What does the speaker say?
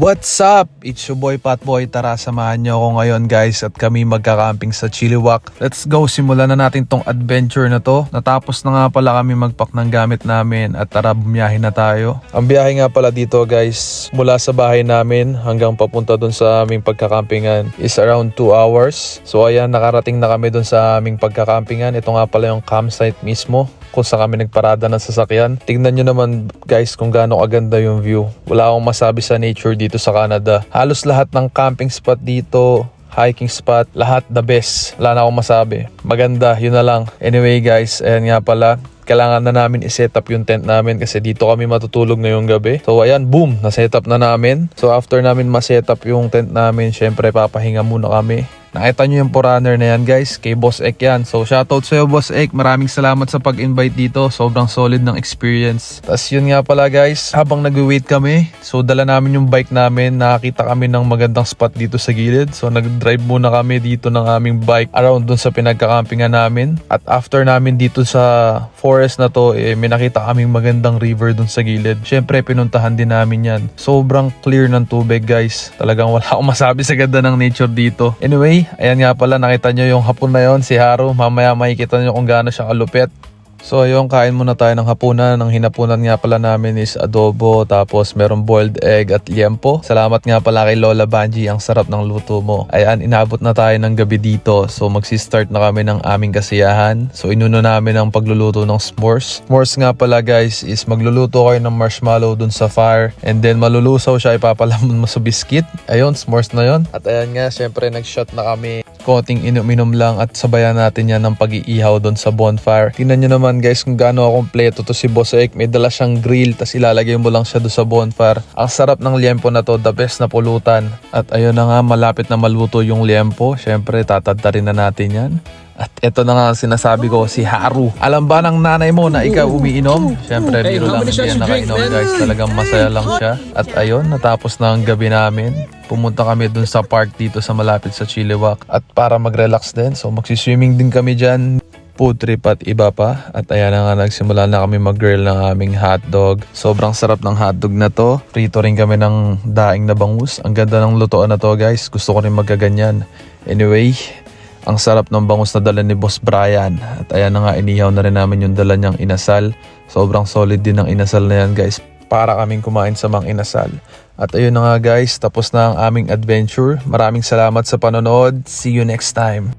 What's up? It's your boy Patboy. Tara, samahan niyo ako ngayon guys at kami magkakamping sa Chiliwak. Let's go, simulan na natin tong adventure na to. Natapos na nga pala kami magpak ng gamit namin at tara, bumiyahe na tayo. Ang biyahe nga pala dito guys, mula sa bahay namin hanggang papunta dun sa aming pagkakampingan is around 2 hours. So ayan, nakarating na kami dun sa aming pagkakampingan. Ito nga pala yung campsite mismo kung saan kami nagparada ng sasakyan. Tignan nyo naman guys kung gaano kaganda yung view. Wala akong masabi sa nature dito sa Canada. Halos lahat ng camping spot dito, hiking spot, lahat the best. Wala na akong masabi. Maganda, yun na lang. Anyway guys, ayan nga pala kailangan na namin i-set up yung tent namin kasi dito kami matutulog ngayong gabi. So ayan, boom, na-set up na namin. So after namin ma-set up yung tent namin, syempre papahinga muna kami. Nakita nyo yung Forerunner na yan guys, kay Boss Ek yan. So shoutout sa'yo Boss Ek, maraming salamat sa pag-invite dito. Sobrang solid ng experience. Tapos yun nga pala guys, habang nag-wait kami, so dala namin yung bike namin, nakakita kami ng magandang spot dito sa gilid. So nag-drive muna kami dito ng aming bike around dun sa pinagkakampingan namin. At after namin dito sa forest na to, eh, may nakita kaming magandang river dun sa gilid. Syempre pinuntahan din namin yan. Sobrang clear ng tubig guys. Talagang wala akong masabi sa ganda ng nature dito. Anyway, ayan nga pala, nakita nyo yung hapon na yon si Haru. Mamaya makikita nyo kung gaano siya kalupit. So ayun, kain muna tayo ng hapunan. Ang hinapunan nga pala namin is adobo, tapos merong boiled egg at liempo. Salamat nga pala kay Lola Banji, ang sarap ng luto mo. Ayan, inabot na tayo ng gabi dito. So magsistart na kami ng aming kasiyahan. So inuno namin ang pagluluto ng s'mores. S'mores nga pala guys is magluluto kayo ng marshmallow dun sa fire. And then malulusaw siya, ipapalamon mo sa biscuit. Ayun, s'mores na yon. At ayan nga, syempre nag-shot na kami konting inom-inom lang at sabayan natin yan ng pag-iihaw doon sa bonfire. Tingnan nyo naman guys kung gaano kompleto to si Boss Ek. May dala siyang grill tas ilalagay mo lang siya doon sa bonfire. Ang sarap ng liempo na to, the best na pulutan. At ayun na nga, malapit na maluto yung liempo. Siyempre, tatadta rin na natin yan. At ito na nga sinasabi ko, si Haru. Alam ba ng nanay mo na ikaw umiinom? Siyempre, biro lang hindi yan nakainom guys. Talagang masaya lang siya. At ayun, natapos na ang gabi namin. Pumunta kami dun sa park dito sa malapit sa Chiliwak. At para mag-relax din, so magsiswimming din kami dyan food trip at iba pa. At ayan na nga, nagsimula na kami mag-grill ng aming hotdog. Sobrang sarap ng hotdog na to. Prito rin kami ng daing na bangus. Ang ganda ng lutoan na to guys. Gusto ko rin magaganyan. Anyway, ang sarap ng bangus na dala ni Boss Brian. At ayan na nga, inihaw na rin namin yung dala niyang inasal. Sobrang solid din ng inasal na yan guys. Para kaming kumain sa mga inasal. At ayun na nga guys, tapos na ang aming adventure. Maraming salamat sa panonood. See you next time.